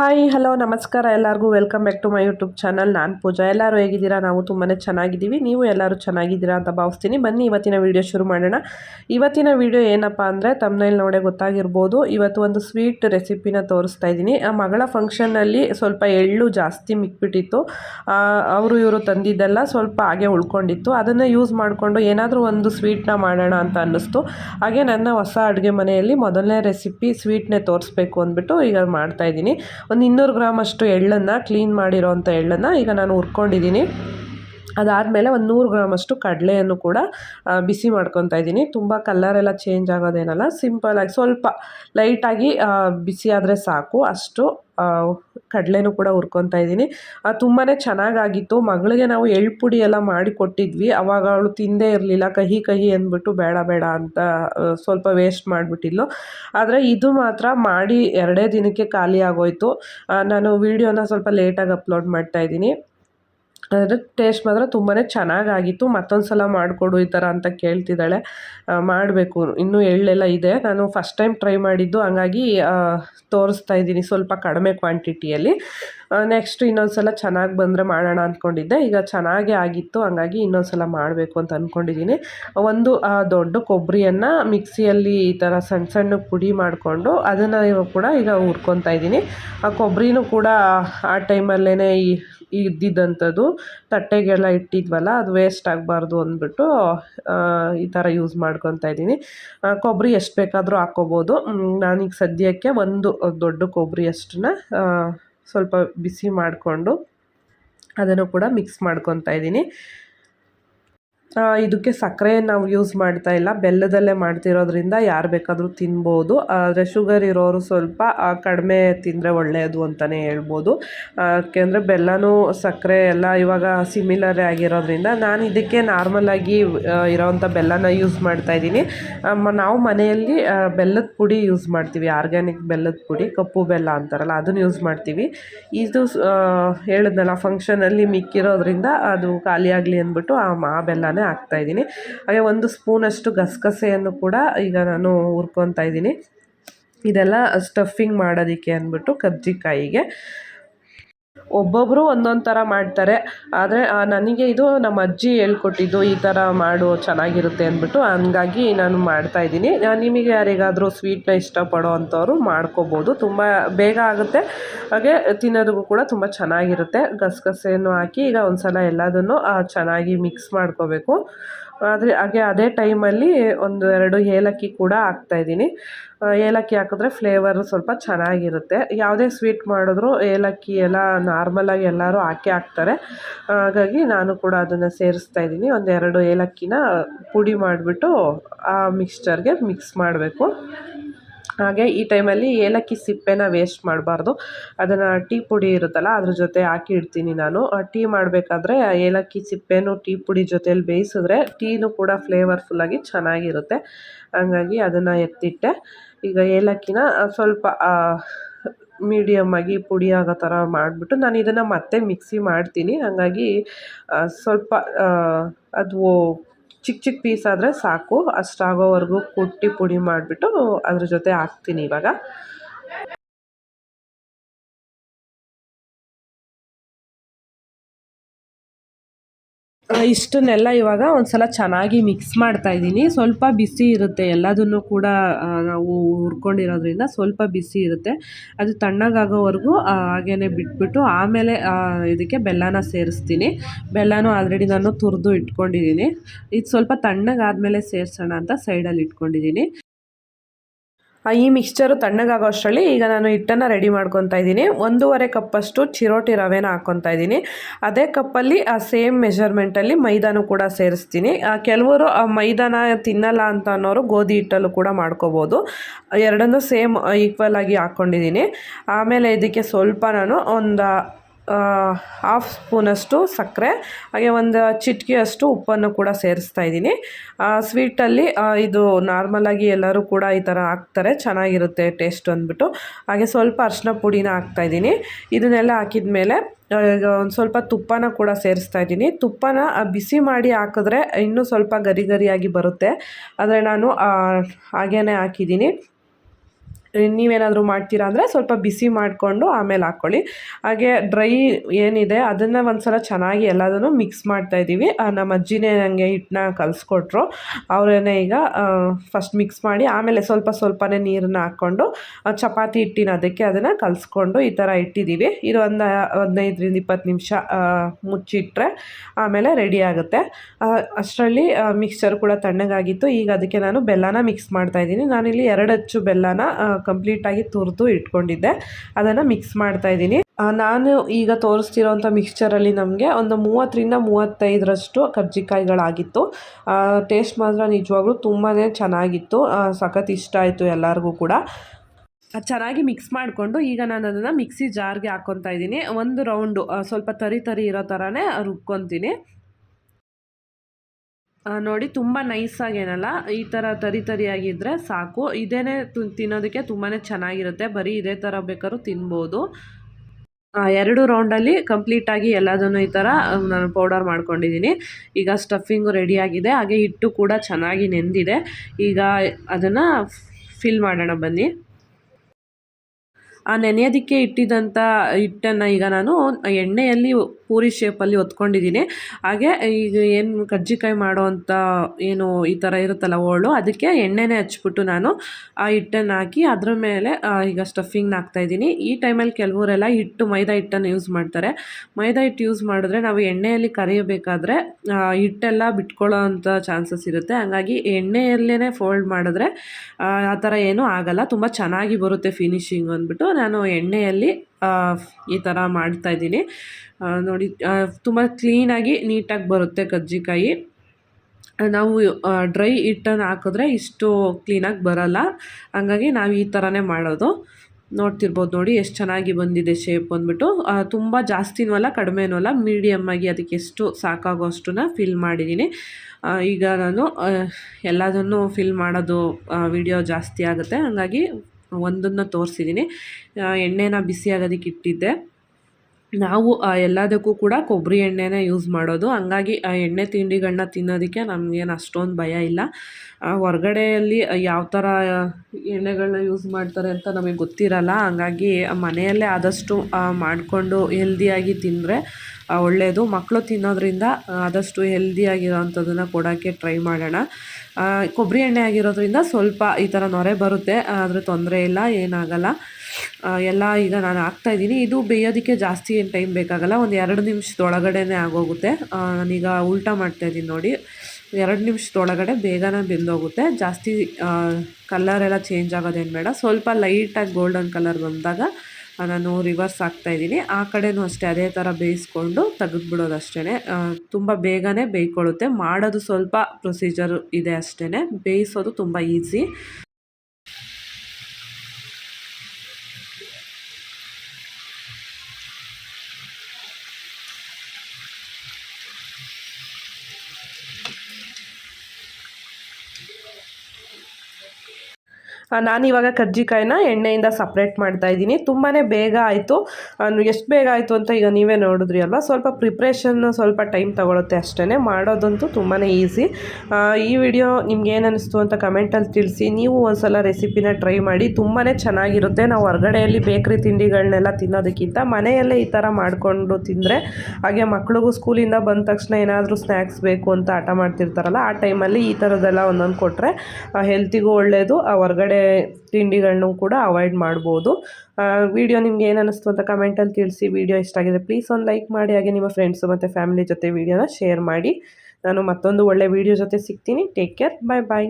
Hi hello ನಮಸ್ಕಾರ ಎಲ್ಲರಿಗೂ. Welcome back to my YouTube channel ನಾನು ಪೂಜಾ. ಎಲ್ಲರೂ ಹೇಗಿದ್ದೀರಾ? ನಾವು ತುಂಬಾ ಚೆನ್ನಾಗಿದ್ದೀವಿ. ನೀವು ಎಲ್ಲರೂ ಚೆನ್ನಾಗಿದ್ದೀರಾ ಅಂತ ಭಾವಿಸ್ತೀನಿ. ಬನ್ನಿ, ಇವತ್ತಿನ ವಿಡಿಯೋ ಶುರು ಮಾಡೋಣ. ಇವತ್ತಿನ ವಿಡಿಯೋ ಏನಪ್ಪ ಅಂದರೆ ತಮ್ಮನೇಲಿ ನೋಡೇ ಗೊತ್ತಾಗಿರ್ಬೋದು. ಇವತ್ತು ಒಂದು ಸ್ವೀಟ್ ರೆಸಿಪಿನ ತೋರಿಸ್ತಾ ಇದ್ದೀನಿ. ಆ ಮಗಳ ಫಂಕ್ಷನ್ನಲ್ಲಿ ಸ್ವಲ್ಪ ಎಳ್ಳು ಜಾಸ್ತಿ ಮಿಕ್ಬಿಟ್ಟಿತ್ತು. ಅವರು ಇವರು ತಂದಿದ್ದೆಲ್ಲ ಸ್ವಲ್ಪ ಹಾಗೆ ಉಳ್ಕೊಂಡಿತ್ತು. ಅದನ್ನು ಯೂಸ್ ಮಾಡಿಕೊಂಡು ಏನಾದರೂ ಒಂದು ಸ್ವೀಟ್ನ ಮಾಡೋಣ ಅಂತ ಅನ್ನಿಸ್ತು. ಹಾಗೆ ನನ್ನ ಹೊಸ ಅಡುಗೆ ಮನೆಯಲ್ಲಿ ಮೊದಲನೇ ರೆಸಿಪಿ ಸ್ವೀಟ್ನೇ ತೋರಿಸ್ಬೇಕು ಅಂದ್ಬಿಟ್ಟು ಈಗ ಮಾಡ್ತಾಯಿದ್ದೀನಿ ಒಂದು ಇನ್ನೂರು ಗ್ರಾಮಷ್ಟು ಎಳ್ಳನ್ನು ಕ್ಲೀನ್ ಮಾಡಿರೋವಂಥ ಎಳ್ಳನ್ನು ಈಗ ನಾನು ಹುರ್ಕೊಂಡಿದ್ದೀನಿ. ಅದಾದಮೇಲೆ ಒಂದು ನೂರು ಗ್ರಾಮಷ್ಟು ಕಡಲೆಯನ್ನು ಕೂಡ ಬಿಸಿ ಮಾಡ್ಕೊತಾ ಇದ್ದೀನಿ. ತುಂಬ ಕಲ್ಲರೆಲ್ಲ ಚೇಂಜ್ ಆಗೋದೇನಲ್ಲ ಸಿಂಪಲಾಗಿ ಸ್ವಲ್ಪ ಲೈಟಾಗಿ ಬಿಸಿ ಆದರೆ ಸಾಕು. ಅಷ್ಟು ಕಡಲೆನೂ ಕೂಡ ಹುರ್ಕೊತಾ ಇದ್ದೀನಿ. ತುಂಬಾ ಚೆನ್ನಾಗಾಗಿತ್ತು. ಮಗಳಿಗೆ ನಾವು ಎಳ್ಳು ಪುಡಿ ಎಲ್ಲ ಮಾಡಿ ಕೊಟ್ಟಿದ್ವಿ. ಅವಾಗ ಅವಳು ತಿಂದೇ ಇರಲಿಲ್ಲ. ಕಹಿ ಕಹಿ ಅಂದ್ಬಿಟ್ಟು ಬೇಡ ಬೇಡ ಅಂತ ಸ್ವಲ್ಪ ವೇಸ್ಟ್ ಮಾಡಿಬಿಟ್ಟಿದ್ಲು. ಆದರೆ ಇದು ಮಾತ್ರ ಮಾಡಿ ಎರಡೇ ದಿನಕ್ಕೆ ಖಾಲಿ ಆಗೋಯ್ತು. ನಾನು ವೀಡಿಯೋನ ಸ್ವಲ್ಪ ಲೇಟಾಗಿ ಅಪ್ಲೋಡ್ ಮಾಡ್ತಾಯಿದ್ದೀನಿ ಅದ್ರ ಟೇಸ್ಟ್ ಮಾತ್ರ ತುಂಬಾ ಚೆನ್ನಾಗಾಗಿತ್ತು ಮತ್ತೊಂದು ಸಲ ಮಾಡಿಕೊಡು ಈ ಥರ ಅಂತ ಕೇಳ್ತಿದ್ದಾಳೆ. ಮಾಡಬೇಕು. ಇನ್ನೂ ಎಳ್ಳೆಲ್ಲ ಇದೆ. ನಾನು ಫಸ್ಟ್ ಟೈಮ್ ಟ್ರೈ ಮಾಡಿದ್ದು, ಹಂಗಾಗಿ ತೋರಿಸ್ತಾ ಇದ್ದೀನಿ ಸ್ವಲ್ಪ ಕಡಿಮೆ ಕ್ವಾಂಟಿಟಿಯಲ್ಲಿ ನೆಕ್ಸ್ಟ್ ಇನ್ನೊಂದು ಸಲ ಚೆನ್ನಾಗಿ ಬಂದರೆ ಮಾಡೋಣ ಅಂದ್ಕೊಂಡಿದ್ದೆ ಈಗ ಚೆನ್ನಾಗೇ ಆಗಿತ್ತು, ಹಂಗಾಗಿ ಇನ್ನೊಂದು ಸಲ ಮಾಡಬೇಕು ಅಂತ ಅಂದ್ಕೊಂಡಿದ್ದೀನಿ ಒಂದು ದೊಡ್ಡ ಕೊಬ್ಬರಿಯನ್ನು ಮಿಕ್ಸಿಯಲ್ಲಿ ಈ ಥರ ಸಣ್ಣ ಸಣ್ಣ ಪುಡಿ ಮಾಡಿಕೊಂಡು ಅದನ್ನು ಕೂಡ ಈಗ ಹುರ್ಕೊತಾ ಇದ್ದೀನಿ. ಆ ಕೊಬ್ಬರಿನೂ ಕೂಡ ಆ ಟೈಮಲ್ಲೇ ಈ ಇದ್ದಿದ್ದಂಥದ್ದು ತಟ್ಟೆಗೆಲ್ಲ ಇಟ್ಟಿದ್ವಲ್ಲ, ಅದು ವೇಸ್ಟ್ ಆಗಬಾರ್ದು ಅಂದ್ಬಿಟ್ಟು ಈ ಥರ ಯೂಸ್ ಮಾಡ್ಕೊತಾ ಇದ್ದೀನಿ. ಕೊಬ್ಬರಿ ಎಷ್ಟು ಬೇಕಾದರೂ ಹಾಕ್ಕೋಬೋದು. ನಾನೀಗ ಸದ್ಯಕ್ಕೆ ಒಂದು ದೊಡ್ಡ ಕೊಬ್ಬರಿ ಅಷ್ಟನ್ನ ಸ್ವಲ್ಪ ಬಿಸಿ ಮಾಡಿಕೊಂಡು ಅದನ್ನು ಕೂಡ ಮಿಕ್ಸ್ ಮಾಡ್ಕೊತಾ ಇದ್ದೀನಿ. ಇದಕ್ಕೆ ಸಕ್ಕರೆ ನಾವು ಯೂಸ್ ಮಾಡ್ತಾ ಇಲ್ಲ. ಬೆಲ್ಲದಲ್ಲೇ ಮಾಡ್ತಿರೋದ್ರಿಂದ ಯಾರು ಬೇಕಾದರೂ ತಿನ್ಬೋದು. ಆದರೆ ಶುಗರ್ ಇರೋರು ಸ್ವಲ್ಪ ಕಡಿಮೆ ತಿಂದರೆ ಒಳ್ಳೆಯದು ಅಂತಲೇ ಹೇಳ್ಬೋದು. ಯಾಕೆಂದರೆ ಬೆಲ್ಲನೂ ಸಕ್ಕರೆ ಎಲ್ಲ ಇವಾಗ ಸಿಮಿಲರೇ ಆಗಿರೋದ್ರಿಂದ ನಾನು ಇದಕ್ಕೆ ನಾರ್ಮಲಾಗಿ ಇರೋವಂಥ ಬೆಲ್ಲನ ಯೂಸ್ ಮಾಡ್ತಾ ಇದ್ದೀನಿ. ನಾವು ಮನೆಯಲ್ಲಿ ಬೆಲ್ಲದ ಪುಡಿ ಯೂಸ್ ಮಾಡ್ತೀವಿ. ಆರ್ಗ್ಯಾನಿಕ್ ಬೆಲ್ಲದ ಪುಡಿ, ಕಪ್ಪು ಬೆಲ್ಲ ಅಂತಾರಲ್ಲ, ಅದನ್ನು ಯೂಸ್ ಮಾಡ್ತೀವಿ. ಇದು ಹೇಳಿದ್ನಲ್ಲ ಫಂಕ್ಷನಲ್ಲಿ ಮಿಕ್ಕಿರೋದ್ರಿಂದ ಅದು ಖಾಲಿಯಾಗಲಿ ಅಂದ್ಬಿಟ್ಟು ಆ ಬೆಲ್ಲನೇ ಹಾಕ್ತಾಯಿದ್ದೀನಿ ಹಾಗೆ ಒಂದು ಸ್ಪೂನಷ್ಟು ಗಸಗಸೆಯನ್ನು ಕೂಡ ಈಗ ನಾನು ಹುರ್ಕೊತಾ ಇದ್ದೀನಿ. ಇದೆಲ್ಲ ಸ್ಟಫಿಂಗ್ ಮಾಡೋದಕ್ಕೆ ಅಂದ್ಬಿಟ್ಟು ಕಜ್ಜಿಕಾಯಿಗೆ ಒಬ್ಬೊಬ್ಬರು ಒಂದೊಂದು ಥರ ಮಾಡ್ತಾರೆ. ಆದರೆ ನನಗೆ ಇದು ನಮ್ಮ ಅಜ್ಜಿ ಹೇಳ್ಕೊಟ್ಟಿದ್ದು ಈ ಥರ ಮಾಡು, ಚೆನ್ನಾಗಿರುತ್ತೆ ಅಂದ್ಬಿಟ್ಟು ಹಂಗಾಗಿ ನಾನು ಮಾಡ್ತಾಯಿದ್ದೀನಿ ನಿಮಗೆ ಯಾರಿಗಾದರೂ ಸ್ವೀಟ್ನ ಇಷ್ಟಪಡೋ ಅಂಥವ್ರು ಮಾಡ್ಕೋಬೋದು. ತುಂಬ ಬೇಗ ಆಗುತ್ತೆ. ಹಾಗೆ ತಿನ್ನೋದಕ್ಕೂ ಕೂಡ ತುಂಬ ಚೆನ್ನಾಗಿರುತ್ತೆ. ಗಸಗಸೆಯನ್ನು ಹಾಕಿ ಈಗ ಒಂದು ಸಲ ಎಲ್ಲದನ್ನು ಚೆನ್ನಾಗಿ ಮಿಕ್ಸ್ ಮಾಡ್ಕೋಬೇಕು. ಆದರೆ ಹಾಗೆ ಅದೇ ಟೈಮಲ್ಲಿ ಒಂದು ಎರಡು ಏಲಕ್ಕಿ ಕೂಡ ಹಾಕ್ತಾಯಿದ್ದೀನಿ ಏಲಕ್ಕಿ ಹಾಕಿದ್ರೆ ಫ್ಲೇವರು ಸ್ವಲ್ಪ ಚೆನ್ನಾಗಿರುತ್ತೆ. ಯಾವುದೇ ಸ್ವೀಟ್ ಮಾಡಿದ್ರು ಏಲಕ್ಕಿ ಎಲ್ಲ ನಾರ್ಮಲಾಗಿ ಎಲ್ಲರೂ ಹಾಕೇ ಹಾಕ್ತಾರೆ. ಹಾಗಾಗಿ ನಾನು ಕೂಡ ಅದನ್ನು ಸೇರಿಸ್ತಾ ಇದ್ದೀನಿ. ಒಂದೆರಡು ಏಲಕ್ಕಿನ ಪುಡಿ ಮಾಡಿಬಿಟ್ಟು ಆ ಮಿಕ್ಸ್ಚರ್ಗೆ ಮಿಕ್ಸ್ ಮಾಡಬೇಕು. ಹಾಗೆ ಈ ಟೈಮಲ್ಲಿ ಏಲಕ್ಕಿ ಸಿಪ್ಪೆನ ವೇಸ್ಟ್ ಮಾಡಬಾರ್ದು. ಅದನ್ನು ಟೀ ಪುಡಿ ಇರುತ್ತಲ್ಲ, ಅದ್ರ ಜೊತೆ ಹಾಕಿ ಇಡ್ತೀನಿ ನಾನು. ಟೀ ಮಾಡಬೇಕಾದ್ರೆ ಏಲಕ್ಕಿ ಸಿಪ್ಪೆನೂ ಟೀ ಪುಡಿ ಜೊತೇಲಿ ಬೇಯಿಸಿದ್ರೆ ಟೀನೂ ಕೂಡ ಫ್ಲೇವರ್ಫುಲ್ಲಾಗಿ ಚೆನ್ನಾಗಿರುತ್ತೆ. ಹಂಗಾಗಿ ಅದನ್ನು ಎತ್ತಿಟ್ಟೆ. ಈಗ ಏಲಕ್ಕಿನ ಸ್ವಲ್ಪ ಮೀಡಿಯಮ್ ಆಗಿ ಪುಡಿ ಆಗೋ ಥರ ಮಾಡಿಬಿಟ್ಟು ನಾನು ಇದನ್ನು ಮತ್ತೆ ಮಿಕ್ಸಿ ಮಾಡ್ತೀನಿ. ಹಾಗಾಗಿ ಸ್ವಲ್ಪ ಅದು ಚಿಕ್ಕ ಚಿಕ್ಕ ಪೀಸ್ ಆದರೆ ಸಾಕು. ಅಷ್ಟಾಗೋವರೆಗೂ ಕುಟ್ಟಿ ಪುಡಿ ಮಾಡಿಬಿಟ್ಟು ಅದ್ರ ಜೊತೆ ಹಾಕ್ತೀನಿ ಇವಾಗ. ಇಷ್ಟನ್ನೆಲ್ಲ ಇವಾಗ ಒಂದು ಸಲ ಚೆನ್ನಾಗಿ ಮಿಕ್ಸ್ ಮಾಡ್ತಾ ಇದ್ದೀನಿ. ಸ್ವಲ್ಪ ಬಿಸಿ ಇರುತ್ತೆ. ಎಲ್ಲದನ್ನು ಕೂಡ ನಾವು ಹುರ್ಕೊಂಡಿರೋದ್ರಿಂದ ಸ್ವಲ್ಪ ಬಿಸಿ ಇರುತ್ತೆ. ಅದು ತಣ್ಣಗಾಗೋವರೆಗೂ ಹಾಗೇ ಬಿಟ್ಬಿಟ್ಟು ಆಮೇಲೆ ಇದಕ್ಕೆ ಬೆಲ್ಲನ ಸೇರಿಸ್ತೀನಿ. ಬೆಲ್ಲನೂ ಆಲ್ರೆಡಿ ನಾನು ತುರಿದು ಇಟ್ಕೊಂಡಿದ್ದೀನಿ. ಇದು ಸ್ವಲ್ಪ ತಣ್ಣಗಾದ್ಮೇಲೆ ಸೇರಿಸೋಣ ಅಂತ ಸೈಡಲ್ಲಿ ಇಟ್ಕೊಂಡಿದ್ದೀನಿ. ಈ ಮಿಕ್ಸ್ಚರು ತಣ್ಣಗಾಗೋ ಅಷ್ಟರಲ್ಲಿ ಈಗ ನಾನು ಹಿಟ್ಟನ್ನು ರೆಡಿ ಮಾಡ್ಕೊತಾ ಇದ್ದೀನಿ. ಒಂದೂವರೆ ಕಪ್ಪಷ್ಟು ಚಿರೋಟಿ ರವೆನ ಹಾಕ್ಕೊತಾ ಇದ್ದೀನಿ. ಅದೇ ಕಪ್ಪಲ್ಲಿ ಆ ಸೇಮ್ ಮೆಷರ್ಮೆಂಟಲ್ಲಿ ಮೈದಾನು ಕೂಡ ಸೇರಿಸ್ತೀನಿ. ಕೆಲವರು ಆ ಮೈದಾನ ತಿನ್ನಲ್ಲ ಅಂತ ಅನ್ನೋರು ಗೋಧಿ ಹಿಟ್ಟಲ್ಲೂ ಕೂಡ ಮಾಡ್ಕೋಬೋದು. ಎರಡನ್ನೂ ಸೇಮ್ ಈಕ್ವಲ್ ಆಗಿ ಹಾಕ್ಕೊಂಡಿದ್ದೀನಿ ಆಮೇಲೆ ಇದಕ್ಕೆ ಸ್ವಲ್ಪ ನಾನು ಒಂದು ಹಾಫ್ ಸ್ಪೂನಷ್ಟು ಸಕ್ಕರೆ, ಹಾಗೆ ಒಂದು ಚಿಟಿಕೆಯಷ್ಟು ಉಪ್ಪನ್ನು ಕೂಡ ಸೇರಿಸ್ತಾ ಇದ್ದೀನಿ. ಸ್ವೀಟಲ್ಲಿ ಇದು ನಾರ್ಮಲಾಗಿ ಎಲ್ಲರೂ ಕೂಡ ಈ ಥರ ಹಾಕ್ತಾರೆ, ಚೆನ್ನಾಗಿರುತ್ತೆ ಟೇಸ್ಟ್ ಅಂದ್ಬಿಟ್ಟು. ಹಾಗೆ ಸ್ವಲ್ಪ ಅರಿಶಿನ ಪುಡಿನ ಹಾಕ್ತಾಯಿದ್ದೀನಿ ಇದನ್ನೆಲ್ಲ ಹಾಕಿದ ಮೇಲೆ ಒಂದು ಸ್ವಲ್ಪ ತುಪ್ಪನ ಕೂಡ ಸೇರಿಸ್ತಾ ಇದ್ದೀನಿ. ತುಪ್ಪನ ಬಿಸಿ ಮಾಡಿ ಹಾಕಿದ್ರೆ ಇನ್ನೂ ಸ್ವಲ್ಪ ಗರಿ ಗರಿಯಾಗಿ ಬರುತ್ತೆ. ಆದರೆ ನಾನು ಹಾಗೇ ಹಾಕಿದ್ದೀನಿ. ನೀವೇನಾದರೂ ಮಾಡ್ತೀರಾ ಅಂದರೆ ಸ್ವಲ್ಪ ಬಿಸಿ ಮಾಡಿಕೊಂಡು ಆಮೇಲೆ ಹಾಕ್ಕೊಳ್ಳಿ ಹಾಗೆ ಡ್ರೈ ಏನಿದೆ ಅದನ್ನು ಒಂದು ಸಲ ಚೆನ್ನಾಗಿ ಎಲ್ಲದನ್ನು ಮಿಕ್ಸ್ ಮಾಡ್ತಾ ಇದ್ದೀವಿ. ನಮ್ಮ ಅಜ್ಜಿನೇ ನನಗೆ ಹಿಟ್ಟನ್ನ ಕಲಿಸ್ಕೊಟ್ರು. ಅವರೇನೆ ಈಗ ಫಸ್ಟ್ ಮಿಕ್ಸ್ ಮಾಡಿ ಆಮೇಲೆ ಸ್ವಲ್ಪ ಸ್ವಲ್ಪನೇ ನೀರನ್ನ ಹಾಕ್ಕೊಂಡು ಚಪಾತಿ ಹಿಟ್ಟಿನ ಅದಕ್ಕೆ ಅದನ್ನು ಕಲಿಸ್ಕೊಂಡು ಈ ಥರ ಇಟ್ಟಿದ್ದೀವಿ. ಇದು ಒಂದು ಹದಿನೈದರಿಂದ ಇಪ್ಪತ್ತು ನಿಮಿಷ ಮುಚ್ಚಿಟ್ರೆ ಆಮೇಲೆ ರೆಡಿ ಆಗುತ್ತೆ. ಅಷ್ಟರಲ್ಲಿ ಮಿಕ್ಸ್ಚರ್ ಕೂಡ ತಣ್ಣಗಾಗಿತ್ತು. ಈಗ ಅದಕ್ಕೆ ನಾನು ಬೆಲ್ಲನ ಮಿಕ್ಸ್ ಮಾಡ್ತಾಯಿದ್ದೀನಿ ನಾನಿಲ್ಲಿ ಎರಡು ಅಚ್ಚು ಬೆಲ್ಲನ ಕಂಪ್ಲೀಟಾಗಿ ತುರಿದು ಇಟ್ಕೊಂಡಿದ್ದೆ. ಅದನ್ನು ಮಿಕ್ಸ್ ಮಾಡ್ತಾ ಇದ್ದೀನಿ. ನಾನು ಈಗ ತೋರಿಸ್ತಿರೋಂಥ ಮಿಕ್ಸ್ಚರಲ್ಲಿ ನಮಗೆ ಒಂದು ಮೂವತ್ತರಿಂದ ಮೂವತ್ತೈದರಷ್ಟು ಕರ್ಜಿಕಾಯಿಗಳಾಗಿತ್ತು. ಟೇಸ್ಟ್ ಮಾತ್ರ ನಿಜವಾಗ್ಲೂ ತುಂಬಾ ಚೆನ್ನಾಗಿತ್ತು. ಸಖತ್ ಇಷ್ಟ ಆಯಿತು ಎಲ್ಲರಿಗೂ ಕೂಡ. ಚೆನ್ನಾಗಿ ಮಿಕ್ಸ್ ಮಾಡಿಕೊಂಡು ಈಗ ನಾನು ಅದನ್ನು ಮಿಕ್ಸಿ ಜಾರ್ಗೆ ಹಾಕ್ಕೊತಾ ಇದ್ದೀನಿ. ಒಂದು ರೌಂಡು ಸ್ವಲ್ಪ ತರಿ ತರಿ ಇರೋ ಥರನೇ ರುಬ್ಕೊತೀನಿ. ನೋಡಿ, ತುಂಬ ನೈಸಾಗೇನಲ್ಲ ಈ ಥರ ತರಿ ತರಿಯಾಗಿದ್ದರೆ ಸಾಕು. ಇದೇ ತಿನ್ನೋದಕ್ಕೆ ತುಂಬಾ ಚೆನ್ನಾಗಿರುತ್ತೆ. ಬರೀ ಇದೇ ಥರ ಬೇಕಾದ್ರೂ ತಿನ್ಬೋದು. ಎರಡು ರೌಂಡಲ್ಲಿ ಕಂಪ್ಲೀಟಾಗಿ ಎಲ್ಲದನ್ನು ಈ ಥರ ನಾನು ಪೌಡರ್ ಮಾಡ್ಕೊಂಡಿದ್ದೀನಿ ಈಗ ಸ್ಟಫಿಂಗು ರೆಡಿಯಾಗಿದೆ ಹಾಗೆ ಹಿಟ್ಟು ಕೂಡ ಚೆನ್ನಾಗಿ ನೆಂದಿದೆ. ಈಗ ಅದನ್ನು ಫಿಲ್ ಮಾಡೋಣ ಬನ್ನಿ. ಆ ನೆನೆಯೋದಕ್ಕೆ ಇಟ್ಟಿದ್ದಂಥ ಹಿಟ್ಟನ್ನು ಈಗ ನಾನು ಎಣ್ಣೆಯಲ್ಲಿ ಪೂರಿ ಶೇಪಲ್ಲಿ ಹೊತ್ಕೊಂಡಿದ್ದೀನಿ ಹಾಗೆ ಈಗ ಏನು ಕಜ್ಜಿಕಾಯಿ ಮಾಡೋವಂಥ ಏನು ಈ ಥರ ಇರುತ್ತಲ್ಲ ಹೋಳು ಅದಕ್ಕೆ ಎಣ್ಣೆನೇ ಹಚ್ಬಿಟ್ಟು ನಾನು ಆ ಹಿಟ್ಟನ್ನು ಹಾಕಿ ಅದ್ರ ಮೇಲೆ ಈಗ ಸ್ಟಫಿಂಗ್ನ ಹಾಕ್ತಾಯಿದ್ದೀನಿ ಈ ಟೈಮಲ್ಲಿ ಕೆಲವರೆಲ್ಲ ಹಿಟ್ಟು, ಮೈದಾ ಹಿಟ್ಟನ್ನು ಯೂಸ್ ಮಾಡ್ತಾರೆ. ಮೈದಾ ಹಿಟ್ಟು ಯೂಸ್ ಮಾಡಿದ್ರೆ ನಾವು ಎಣ್ಣೆಯಲ್ಲಿ ಕರಿಯಬೇಕಾದ್ರೆ ಹಿಟ್ಟೆಲ್ಲ ಬಿಟ್ಕೊಳ್ಳೋ ಅಂಥ ಚಾನ್ಸಸ್ ಇರುತ್ತೆ. ಹಾಗಾಗಿ ಎಣ್ಣೆಯಲ್ಲೇ ಫೋಲ್ಡ್ ಮಾಡಿದ್ರೆ, ಆ ಥರ ಏನೂ ಆಗೋಲ್ಲ. ತುಂಬ ಚೆನ್ನಾಗಿ ಬರುತ್ತೆ ಫಿನಿಶಿಂಗ್ ಅಂದ್ಬಿಟ್ಟು. ನಾನು ಎಣ್ಣೆಯಲ್ಲಿ ಈ ಥರ ಮಾಡ್ತಾಯಿದ್ದೀನಿ ನೋಡಿ ತುಂಬ ಕ್ಲೀನಾಗಿ ನೀಟಾಗಿ ಬರುತ್ತೆ ಕಜ್ಜಿಕಾಯಿ ನಾವು ಡ್ರೈ ಹಿಟ್ಟನ್ನು ಹಾಕಿದ್ರೆ ಇಷ್ಟು ಕ್ಲೀನಾಗಿ ಬರಲ್ಲ. ಹಂಗಾಗಿ ನಾವು ಈ ಥರನೇ ಮಾಡೋದು. ನೋಡ್ತಿರ್ಬೋದು ನೋಡಿ, ಎಷ್ಟು ಚೆನ್ನಾಗಿ ಬಂದಿದೆ ಶೇಪ್ ಬಂದ್ಬಿಟ್ಟು ತುಂಬ ಜಾಸ್ತಿನೂ ಅಲ್ಲ, ಕಡಿಮೆನೂ ಅಲ್ಲ ಮೀಡಿಯಮ್ಮಾಗಿ ಅದಕ್ಕೆ ಎಷ್ಟು ಸಾಕಾಗೋ ಫಿಲ್ ಮಾಡಿದ್ದೀನಿ. ಈಗ ನಾನು ಎಲ್ಲದನ್ನು ಫಿಲ್ ಮಾಡೋದು ವಿಡಿಯೋ ಜಾಸ್ತಿ ಆಗುತ್ತೆ. ಹಾಗಾಗಿ ಒಂದನ್ನು ತೋರಿಸಿದ್ದೀನಿ ಎಣ್ಣೆನ ಬಿಸಿ ಆಗೋದಕ್ಕೆ ಇಟ್ಟಿದ್ದೆ. ನಾವು ಎಲ್ಲದಕ್ಕೂ ಕೂಡ ಕೊಬ್ಬರಿ ಎಣ್ಣೆನ ಯೂಸ್ ಮಾಡೋದು. ಹಂಗಾಗಿ, ಆ, ಎಣ್ಣೆ ತಿಂಡಿಗಳನ್ನ ತಿನ್ನೋದಕ್ಕೆ ನಮಗೇನು ಅಷ್ಟೊಂದು ಭಯ ಇಲ್ಲ. ಹೊರಗಡೆಯಲ್ಲಿ ಯಾವ ಥರ ಎಣ್ಣೆಗಳನ್ನ ಯೂಸ್ ಮಾಡ್ತಾರೆ ಅಂತ ನಮಗೆ ಗೊತ್ತಿರಲ್ಲ. ಹಂಗಾಗಿ ಮನೆಯಲ್ಲೇ ಆದಷ್ಟು ಮಾಡಿಕೊಂಡು ಹೆಲ್ದಿಯಾಗಿ ತಿಂದರೆ ಒಳ್ಳೆಯದು ಮಕ್ಕಳು ತಿನ್ನೋದ್ರಿಂದ ಆದಷ್ಟು ಹೆಲ್ದಿಯಾಗಿರೋ ಅಂಥದ್ದನ್ನು ಕೊಡೋಕ್ಕೆ ಟ್ರೈ ಮಾಡೋಣ. ಕೊಬ್ಬರಿ ಎಣ್ಣೆ ಆಗಿರೋದ್ರಿಂದ ಸ್ವಲ್ಪ ಈ ಥರ ನೊರೆ ಬರುತ್ತೆ, ಆದರೆ ತೊಂದರೆ ಇಲ್ಲ, ಏನಾಗಲ್ಲ. ಎಲ್ಲ ಈಗ ನಾನು ಹಾಕ್ತಾಯಿದ್ದೀನಿ ಇದು ಬೇಯೋದಕ್ಕೆ ಜಾಸ್ತಿ ಏನು ಟೈಮ್ ಬೇಕಾಗಲ್ಲ, ಒಂದು ಎರಡು ನಿಮಿಷದೊಳಗಡೆ ಆಗೋಗುತ್ತೆ. ನಾನೀಗ ಉಲ್ಟಾ ಮಾಡ್ತಾಯಿದ್ದೀನಿ ನೋಡಿ. ಎರಡು ನಿಮಿಷದೊಳಗಡೆ ಬೇಗನೆ ಬೆಂದೋಗುತ್ತೆ. ಜಾಸ್ತಿ ಕಲರೆಲ್ಲ ಚೇಂಜ್ ಆಗೋದೇನು ಬೇಡ. ಸ್ವಲ್ಪ ಲೈಟಾಗಿ ಗೋಲ್ಡನ್ ಕಲರ್ ಬಂದಾಗ ನಾನು ರಿವರ್ಸ್ ಇದ್ದೀನಿ. ಆ ಕಡೆನೂ ಅಷ್ಟೇ, ಅದೇ ಥರ ಬೇಯಿಸ್ಕೊಂಡು ತೆಗೆದ್ಬಿಡೋದು ಅಷ್ಟೇ ತುಂಬ ಬೇಗನೆ ಬೇಯ್ಕೊಳ್ಳುತ್ತೆ. ಮಾಡೋದು ಸ್ವಲ್ಪ ಪ್ರೊಸೀಜರು ಇದೆ ಅಷ್ಟೇ ಬೇಯಿಸೋದು ತುಂಬ ಈಸಿ ನಾನಿವಾಗ ಕರ್ಜಿಕಾಯಿನ ಎಣ್ಣೆಯಿಂದ ಸಪ್ರೇಟ್ ಮಾಡ್ತಾ ಇದ್ದೀನಿ. ತುಂಬಾ ಬೇಗ ಆಯಿತು. ಎಷ್ಟು ಬೇಗ ಆಯಿತು ಅಂತ ಈಗ ನೀವೇ ನೋಡಿದ್ರಿ ಅಲ್ವಾ? ಸ್ವಲ್ಪ ಪ್ರಿಪ್ರೇಷನ್ ಸ್ವಲ್ಪ ಟೈಮ್ ತೊಗೊಳುತ್ತೆ ಅಷ್ಟೇ ಮಾಡೋದಂತೂ ತುಂಬಾ ಈಸಿ ಈ ವಿಡಿಯೋ ನಿಮ್ಗೆ ಏನು ಅನ್ನಿಸ್ತು ಅಂತ ಕಮೆಂಟಲ್ಲಿ ತಿಳಿಸಿ. ನೀವು ಒಂದ್ಸಲ ರೆಸಿಪಿನ ಟ್ರೈ ಮಾಡಿ. ತುಂಬಾ ಚೆನ್ನಾಗಿರುತ್ತೆ. ನಾವು ಹೊರಗಡೆಯಲ್ಲಿ ಬೇಕ್ರಿ ತಿಂಡಿಗಳನ್ನೆಲ್ಲ ತಿನ್ನೋದಕ್ಕಿಂತ ಮನೆಯಲ್ಲೇ ಈ ಥರ ಮಾಡಿಕೊಂಡು ತಿಂದರೆ ಹಾಗೆ ಮಕ್ಳಿಗೂ ಸ್ಕೂಲಿಂದ ಬಂದ ತಕ್ಷಣ ಏನಾದರೂ ಸ್ನ್ಯಾಕ್ಸ್ ಬೇಕು ಅಂತ ಆಟ ಮಾಡ್ತಿರ್ತಾರಲ್ಲ, ಆ ಟೈಮಲ್ಲಿ ಈ ಥರದ್ದೆಲ್ಲ ಒಂದೊಂದು ಕೊಟ್ಟರೆ ಹೆಲ್ತಿಗೂ ಒಳ್ಳೆಯದು ಹೊರಗಡೆ ತಿಂಡಿಗಳನ್ನೂ ಕೂಡ ಅವಾಯ್ಡ್ ಮಾಡ್ಬೋದು. ವಿಡಿಯೋ ನಿಮ್ಗೆ ಏನು ಅನ್ನಿಸ್ತು ಅಂತ ಕಮೆಂಟಲ್ಲಿ ತಿಳಿಸಿ. ವಿಡಿಯೋ ಇಷ್ಟ ಆಗಿದೆ ಪ್ಲೀಸ್ ಒಂದು ಲೈಕ್ ಮಾಡಿ, ಹಾಗೆ ನಿಮ್ಮ ಫ್ರೆಂಡ್ಸು ಮತ್ತು ಫ್ಯಾಮಿಲಿ ಜೊತೆ ವಿಡಿಯೋನ ಶೇರ್ ಮಾಡಿ. ನಾನು ಮತ್ತೊಂದು ಒಳ್ಳೆ ವಿಡಿಯೋ ಜೊತೆ ಸಿಗ್ತೀನಿ. ಟೇಕ್ ಕೇರ್ ಬಾಯ್ ಬಾಯ್